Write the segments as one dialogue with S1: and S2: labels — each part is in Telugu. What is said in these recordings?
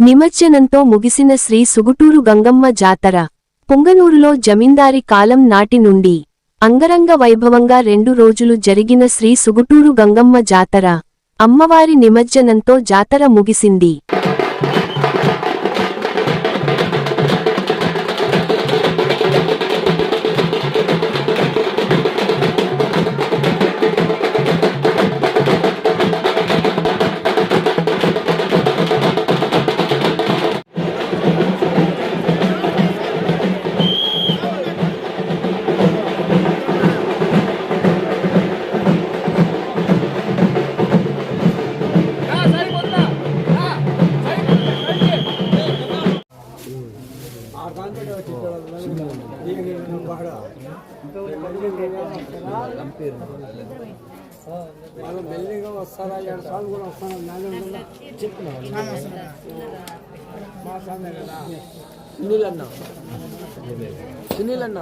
S1: నిమజ్జనంతో ముగిసిన శ్రీ సుగుటూరు గంగమ్మ జాతర. పొంగనూరులో జమీందారి కాలం నాటి నుండి అంగరంగ వైభవంగా రెండు రోజులు జరిగిన శ్రీ సుగుటూరు గంగమ్మ జాతర. అమ్మవారి నిమజ్జనంతో జాతర ముగిసింది.
S2: వాళ్ళు మెల్లిగా వస్తారా ఏడు సార్లు కూడా వస్తాను నాలుగు చెప్తున్నాను మా కదా
S3: సునీల్ అన్న సునీల్ అన్న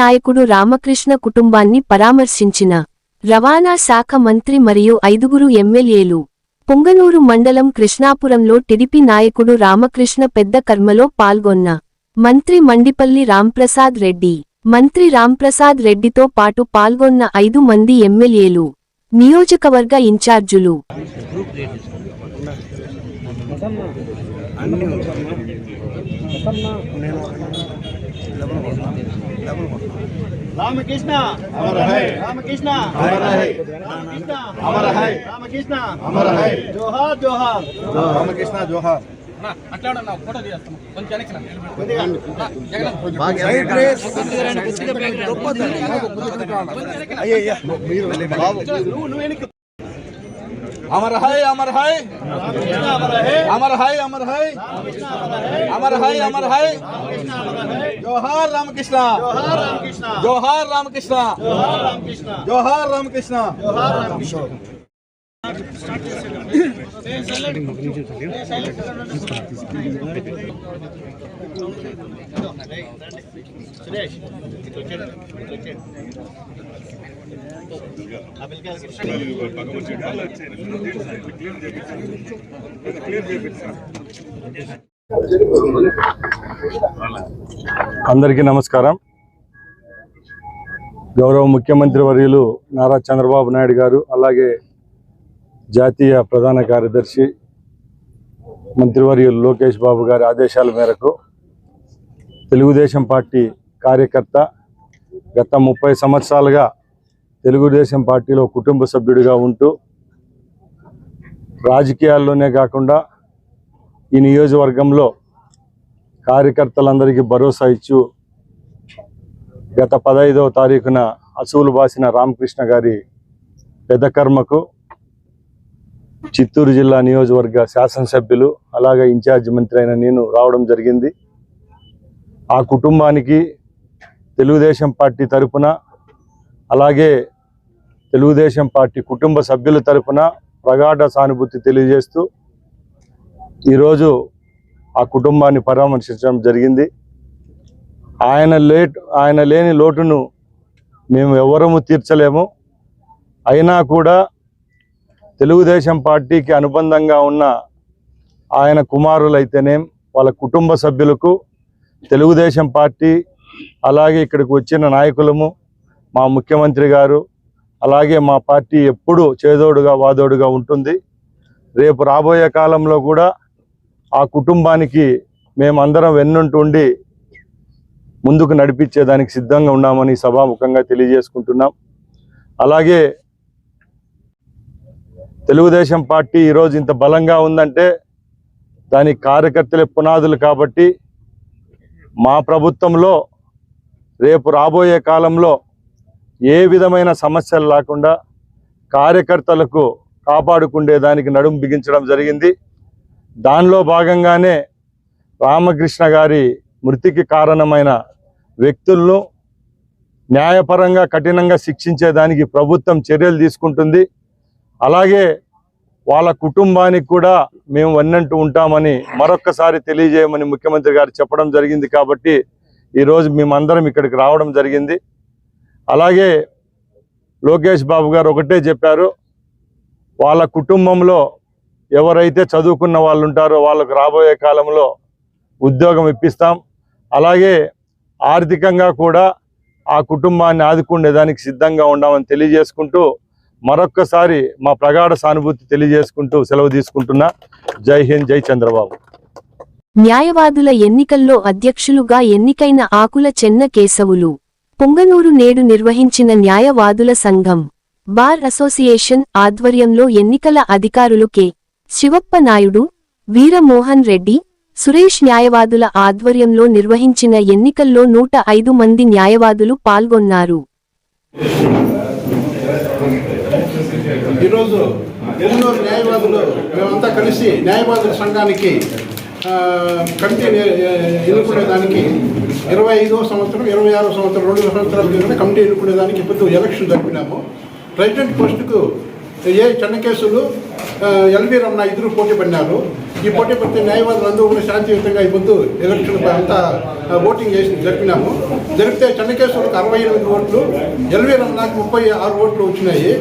S1: నాయకుడు రామకృష్ణ కుటుంబాన్ని పరామర్శించిన రవాణా శాఖ మంత్రి మరియు ఐదుగురు ఎమ్మెల్యేలు. పొంగనూరు మండలం కృష్ణాపురంలో టిడిపి నాయకుడు రామకృష్ణ పెద్ద కర్మలో పాల్గొన్న మంత్రి మండిపల్లి రాంప్రసాద్ రెడ్డి. మంత్రి రాంప్రసాద్ రెడ్డితో పాటు పాల్గొన్న ఐదు మంది ఎమ్మెల్యేలు. నియోజకవర్గ ఇన్ఛార్జులు.
S4: రామకృష్ణ!
S5: అమర హై.
S4: రామకృష్ణ!
S5: అమర హై.
S4: రామకృష్ణ!
S5: అమర హై.
S4: రామకృష్ణ!
S5: అమర హై.
S4: జోహార్ జోహార్.
S5: రామకృష్ణ జోహార్. అమర హై అమర హై
S4: అమర హే
S5: అమర హై అమర హై అమర హై అమర హై జోహార్ రామకృష్ణ
S4: జోహార్ రామకృష్ణ
S5: జోహార్ రామకృష్ణ
S4: జోహార్ రామకృష్ణ
S6: అందరికీ నమస్కారం. గౌరవ ముఖ్యమంత్రి వర్యులు నారా చంద్రబాబు నాయుడు గారు అలాగే జాతీయ ప్రధాన కార్యదర్శి మంత్రివర్యులు లోకేష్ బాబు గారి ఆదేశాల మేరకు తెలుగుదేశం పార్టీ కార్యకర్త గత ముప్పై సంవత్సరాలుగా తెలుగుదేశం పార్టీలో కుటుంబ సభ్యుడిగా ఉంటూ రాజకీయాల్లోనే కాకుండా ఈ నియోజకవర్గంలో కార్యకర్తలందరికీ భరోసా ఇచ్చు గత పదహైదవ తారీఖున అసూలు బాసిన రామకృష్ణ గారి పెద్ద కర్మకు చిత్తూరు జిల్లా నియోజకవర్గ శాసనసభ్యులు అలాగే ఇన్ఛార్జ్ మంత్రి అయిన నేను రావడం జరిగింది. ఆ కుటుంబానికి తెలుగుదేశం పార్టీ తరపున అలాగే తెలుగుదేశం పార్టీ కుటుంబ సభ్యుల తరపున ప్రగాఢ సానుభూతి తెలియజేస్తూ ఈరోజు ఆ కుటుంబాన్ని పరామర్శించడం జరిగింది. ఆయన లేట్ ఆయన లేని లోటును మేము ఎవరము తీర్చలేము. అయినా కూడా తెలుగుదేశం పార్టీకి అనుబంధంగా ఉన్న ఆయన కుమారులైతేనేం వాళ్ళ కుటుంబ సభ్యులకు తెలుగుదేశం పార్టీ అలాగే ఇక్కడికి వచ్చిన నాయకులము మా ముఖ్యమంత్రి గారు అలాగే మా పార్టీ ఎప్పుడూ చేదోడుగా వాదోడుగా ఉంటుంది. రేపు రాబోయే కాలంలో కూడా ఆ కుటుంబానికి మేమందరం వెన్నుంటుండి ముందుకు నడిపించేదానికి సిద్ధంగా ఉన్నామని సభాముఖంగా తెలియజేసుకుంటున్నాం. అలాగే తెలుగుదేశం పార్టీ ఈరోజు ఇంత బలంగా ఉందంటే దాని కార్యకర్తలే పునాదులు కాబట్టి మా ప్రభుత్వంలో రేపు రాబోయే కాలంలో ఏ విధమైన సమస్యలు లేకుండా కార్యకర్తలకు కాపాడుకుండేదానికి నడుం బిగించడం జరిగింది. దానిలో భాగంగానే రామకృష్ణ గారి మృతికి కారణమైన వ్యక్తులను న్యాయపరంగా కఠినంగా శిక్షించేదానికి ప్రభుత్వం చర్యలు తీసుకుంటుంది. అలాగే వాళ్ళ కుటుంబానికి కూడా మేము వన్నంటూ ఉంటామని మరొక్కసారి తెలియజేయమని ముఖ్యమంత్రి గారు చెప్పడం జరిగింది కాబట్టి ఈరోజు మేమందరం ఇక్కడికి రావడం జరిగింది. అలాగే లోకేష్ బాబు గారు ఒకటే చెప్పారు వాళ్ళ కుటుంబంలో ఎవరైతే చదువుకున్న వాళ్ళు ఉంటారో వాళ్ళకు రాబోయే కాలంలో ఉద్యోగం ఇప్పిస్తాం. అలాగే ఆర్థికంగా కూడా ఆ కుటుంబాన్ని ఆదుకునేదానికి సిద్ధంగా ఉన్నామని తెలియజేసుకుంటూ మరొక్కసారి మా ప్రగాఢ సానుభూతి తెలియజేసుకుంటూ సెలవు తీసుకుంటున్నా. జై హింద్ జై చంద్రబాబు.
S1: న్యాయవాదుల ఎన్నికల్లో అధ్యక్షులుగా ఎన్నికైన ఆకుల చెన్న కేశవులు. పొంగనూరు నేడు నిర్వహించిన న్యాయవాదుల సంఘం. బార్ అసోసియేషన్ ఆధ్వర్యంలో ఎన్నికల అధికారులు కె. శివప్ప నాయుడు వీరమోహన్ రెడ్డి సురేష్ న్యాయవాదుల ఆధ్వర్యంలో నిర్వహించిన ఎన్నికల్లో నూట ఐదు మంది న్యాయవాదులు పాల్గొన్నారు.
S7: ఈరోజు ఎన్నో న్యాయవాదులు మేమంతా కలిసి న్యాయవాదుల సంఘానికి కమిటీ ఎన్నుకునేదానికి ఇరవై ఐదో సంవత్సరం ఇరవై ఆరో సంవత్సరం రెండు సంవత్సరాల కింద కమిటీ ఎన్నుకునేదానికి ఇప్పుడు ఎలక్షన్ జరిపినాము. ప్రెసిడెంట్ పోస్టుకు ఏ చెన్నకేసులు ఎల్వి రమణ ఇద్దరు పోటీ పడినారు. ఈ పోటీ పడితే న్యాయవాదులు అందరూ కూడా శాంతియుతంగా ఈ ఎలక్షన్ అంతా ఓటింగ్ చేసి జరిపినాము. జరిపితే చెన్నకేశ్వరకు అరవై ఎనిమిది ఓట్లు ఎల్వీ నాకు ముప్పై ఆరు ఓట్లు వచ్చినాయి.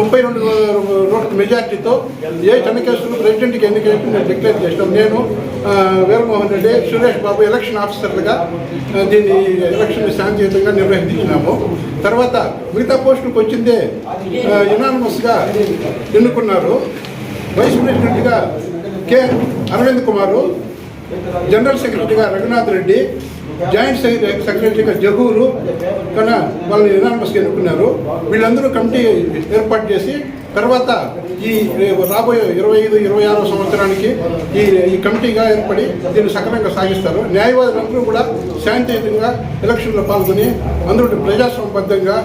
S7: ముప్పై రెండు ఓట్ల మెజార్టీతో ఏ చెన్నకేశ్వరు ప్రెసిడెంట్కి ఎన్నికైతే మేము డిక్లేర్ చేసినాం. నేను వీరమోహన్ రెడ్డి సురేష్ బాబు ఎలక్షన్ ఆఫీసర్లుగా దీన్ని ఎలక్షన్ శాంతియుతంగా నిర్వహించినాము. తర్వాత మిగతా పోస్టులకు వచ్చిందే యునానిమస్గా ఎన్నుకున్నారు. వైస్ ప్రెసిడెంట్గా కె. అరవింద్ కుమారు జనరల్ సెక్రటరీగా రఘునాథ్ రెడ్డి జాయింట్ సెక్రటరీగా జహూరు కన్నా వాళ్ళని యునానిమస్గా ఎన్నుకున్నారు. వీళ్ళందరూ కమిటీ ఏర్పాటు చేసి తర్వాత ఈ రాబోయే ఇరవై ఐదు ఇరవై ఆరో సంవత్సరానికి ఈ ఈ కమిటీగా ఏర్పడి దీన్ని సక్రమంగా సాగిస్తారు. న్యాయవాదులందరూ కూడా శాంతియుతంగా ఎలక్షన్లో పాల్గొని అందరూ ప్రజాస్వామ్యబద్ధంగా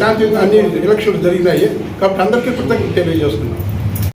S7: శాంతియుతంగా అన్ని ఎలక్షన్లు జరిగినాయి. కాబట్టి అందరికీ కృతజ్ఞత తెలియజేస్తున్నాం.